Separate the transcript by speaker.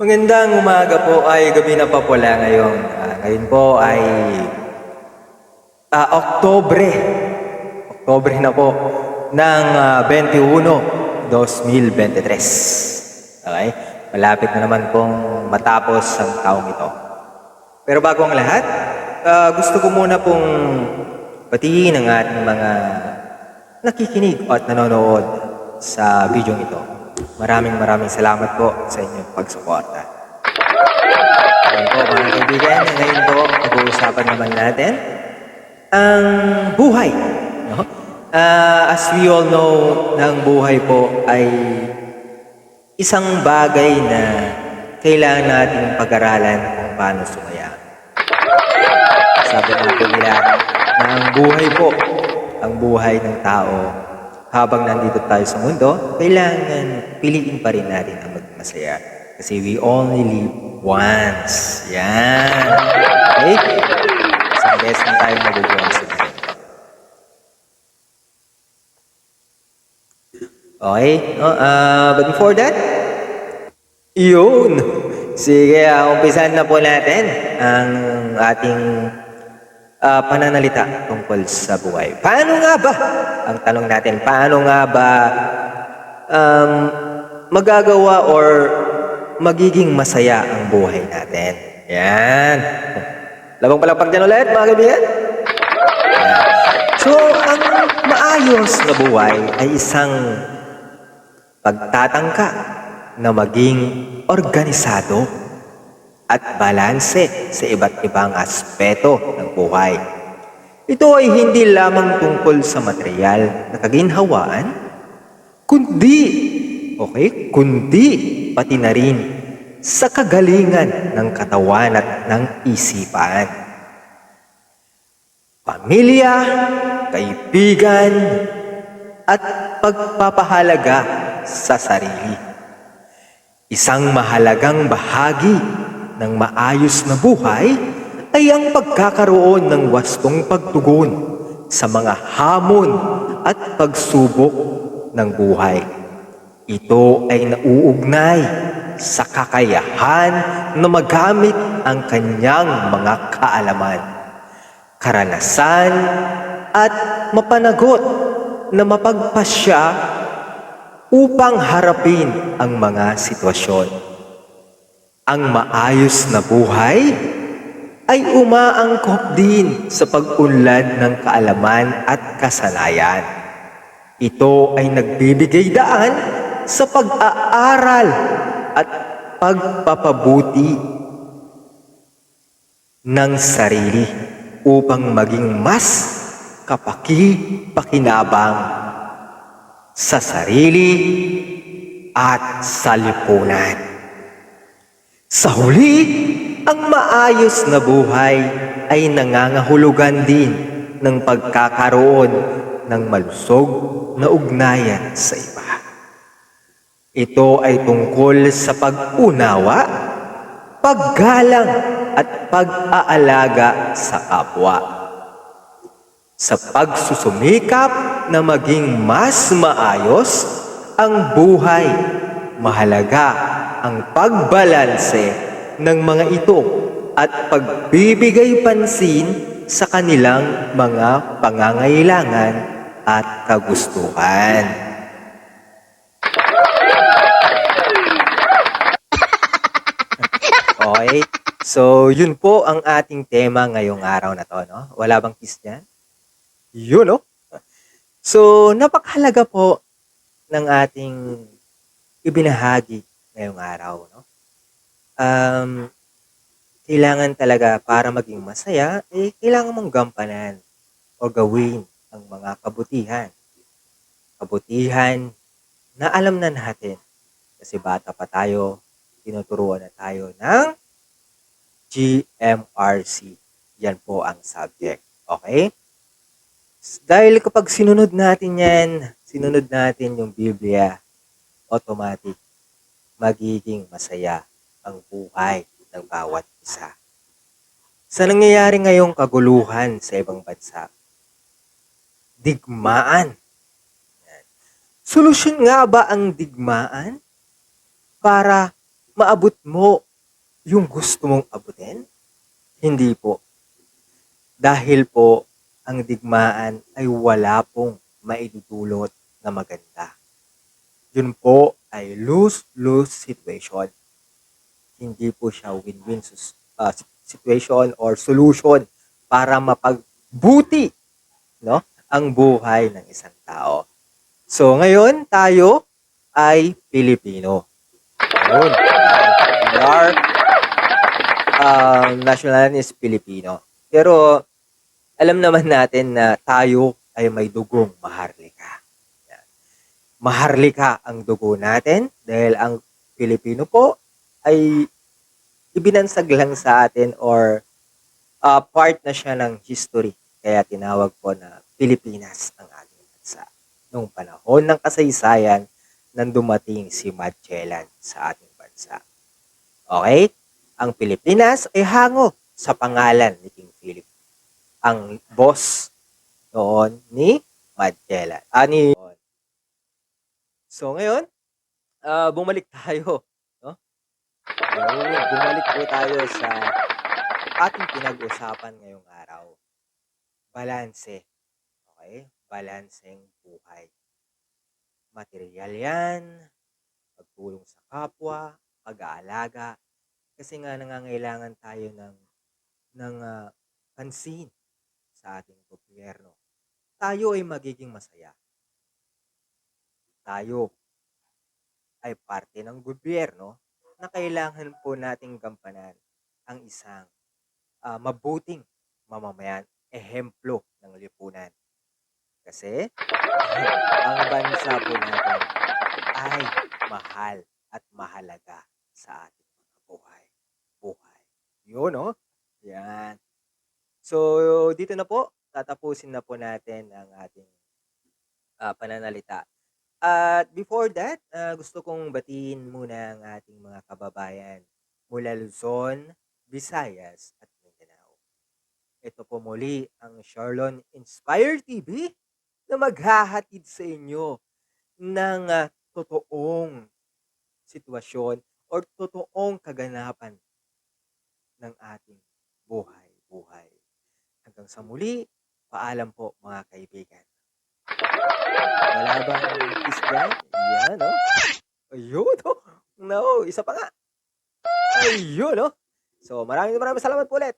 Speaker 1: Magandang umaga po ay gabi na pa pala ngayon. Ah, ngayon po ay ah, Oktobre. Oktobre na po ng ah, 21, 2023. Okay? Malapit na naman pong matapos ang taong ito. Pero bago ang lahat, ah, gusto ko muna pong patiin ang ating mga nakikinig at nanonood sa video ito. Maraming maraming salamat po sa inyong pagsuporta. Ayan po mga kaibigan, ngayon po pag-uusapan naman natin ang buhay. No? Ah, as we all know, ang buhay po ay isang bagay na kailangan nating pag-aralan kung paano sumaya. Sabi po nila na ang buhay po, ang buhay ng tao, habang nandito tayo sa mundo, kailangan piliin pa rin natin ang maging masaya. Kasi we only live once. Yan. Okay? Isang beses na tayo mabubuhay sa mundo. Okay? No? Ah, but before that, yun. Sige, uh, umpisan na po natin ang ating ah, pananalita tungkol sa buhay. Paano nga ba? Ang tanong natin, paano nga ba um, magagawa or magiging masaya ang buhay natin? Yan. Labang palapag dyan ulit, mga kaibigan. So, ang maayos na buhay ay isang pagtatangka na maging organisado at balanse sa iba't ibang aspeto ng buhay. Ito ay hindi lamang tungkol sa material na kaginhawaan, kundi, okay, kundi pati na rin sa kagalingan ng katawan at ng isipan. Pamilya, kaibigan, at pagpapahalaga sa sarili. Isang mahalagang bahagi ng maayos na buhay ay ang pagkakaroon ng wastong pagtugon sa mga hamon at pagsubok ng buhay. Ito ay nauugnay sa kakayahan na magamit ang kanyang mga kaalaman, karanasan at mapanagot na mapagpasya upang harapin ang mga sitwasyon. Ang maayos na buhay ay umaangkop din sa pag-unlad ng kaalaman at kasanayan. Ito ay nagbibigay daan sa pag-aaral at pagpapabuti ng sarili upang maging mas kapaki-pakinabang sa sarili at sa lipunan. Sa huli, ang maayos na buhay ay nangangahulugan din ng pagkakaroon ng malusog na ugnayan sa iba. Ito ay tungkol sa pag-unawa, paggalang at pag-aalaga sa kapwa. Sa pagsusumikap na maging mas maayos ang buhay, mahalaga ang pagbalanse ng mga ito at pagbibigay pansin sa kanilang mga pangangailangan at kagustuhan. Okay? So, yun po ang ating tema ngayong araw na to, no? Wala bang kiss dyan? Yun, no? So, napakahalaga po ng ating ibinahagi ngayong araw, no? Um, kailangan talaga para maging masaya, eh, kailangan mong gampanan o gawin ang mga kabutihan. Kabutihan na alam na natin kasi bata pa tayo, tinuturuan na tayo ng GMRC. Yan po ang subject. Okay? Dahil kapag sinunod natin yan, sinunod natin yung Biblia, automatic, magiging masaya ang buhay ng bawat isa. Sa nangyayari ngayong kaguluhan sa ibang bansa, digmaan. Solusyon nga ba ang digmaan para maabot mo yung gusto mong abutin? Hindi po. Dahil po, ang digmaan ay wala pong maidudulot na maganda. Yun po ay lose-lose situation. Hindi po siya win-win ah, situation or solution para mapagbuti no, ang buhay ng isang tao. So ngayon tayo ay Pilipino. Ayun. We are um, national is Pilipino. Pero alam naman natin na tayo ay may dugong maharlika. Maharlika ang dugo natin dahil ang Pilipino po ay ibinansag lang sa atin or uh, part na siya ng history. Kaya tinawag po na Pilipinas ang ating bansa. Noong panahon ng kasaysayan, nang dumating si Magellan sa ating bansa. Okay? Ang Pilipinas ay hango sa pangalan ni King Philip. Ang boss noon ni Magellan. Ah, ni... So ngayon, ah, bumalik tayo. No? Ayun, bumalik po tayo sa ating pinag-usapan ngayong araw. Balanse. Okay? Balanseng buhay. Material yan, pagtulong sa kapwa, pag-aalaga, kasi nga nangangailangan tayo ng ng ah, pansin sa ating gobyerno. Tayo ay magiging masaya. Tayo ay parte ng gobyerno na kailangan po nating gampanan ang isang ah, mabuting mamamayan, ehemplo ng lipunan. Kasi ang bansa po natin ay mahal at mahalaga sa ating mga buhay. Buhay. Yun, no? Yan. So, dito na po, tatapusin na po natin ang ating ah, pananalita. At before that, ah, gusto kong batiin muna ang ating mga kababayan mula Luzon, Visayas at Mindanao. Ito po muli ang Charlon Inspire TV na maghahatid sa inyo ng ah, totoong sitwasyon or totoong kaganapan ng ating buhay-buhay. Hanggang sa muli, paalam po mga kaibigan. Wala bang kiss dyan? Yan, no? Ayun, no? No, isa pa nga. Ayun, no? So, maraming maraming salamat po ulit.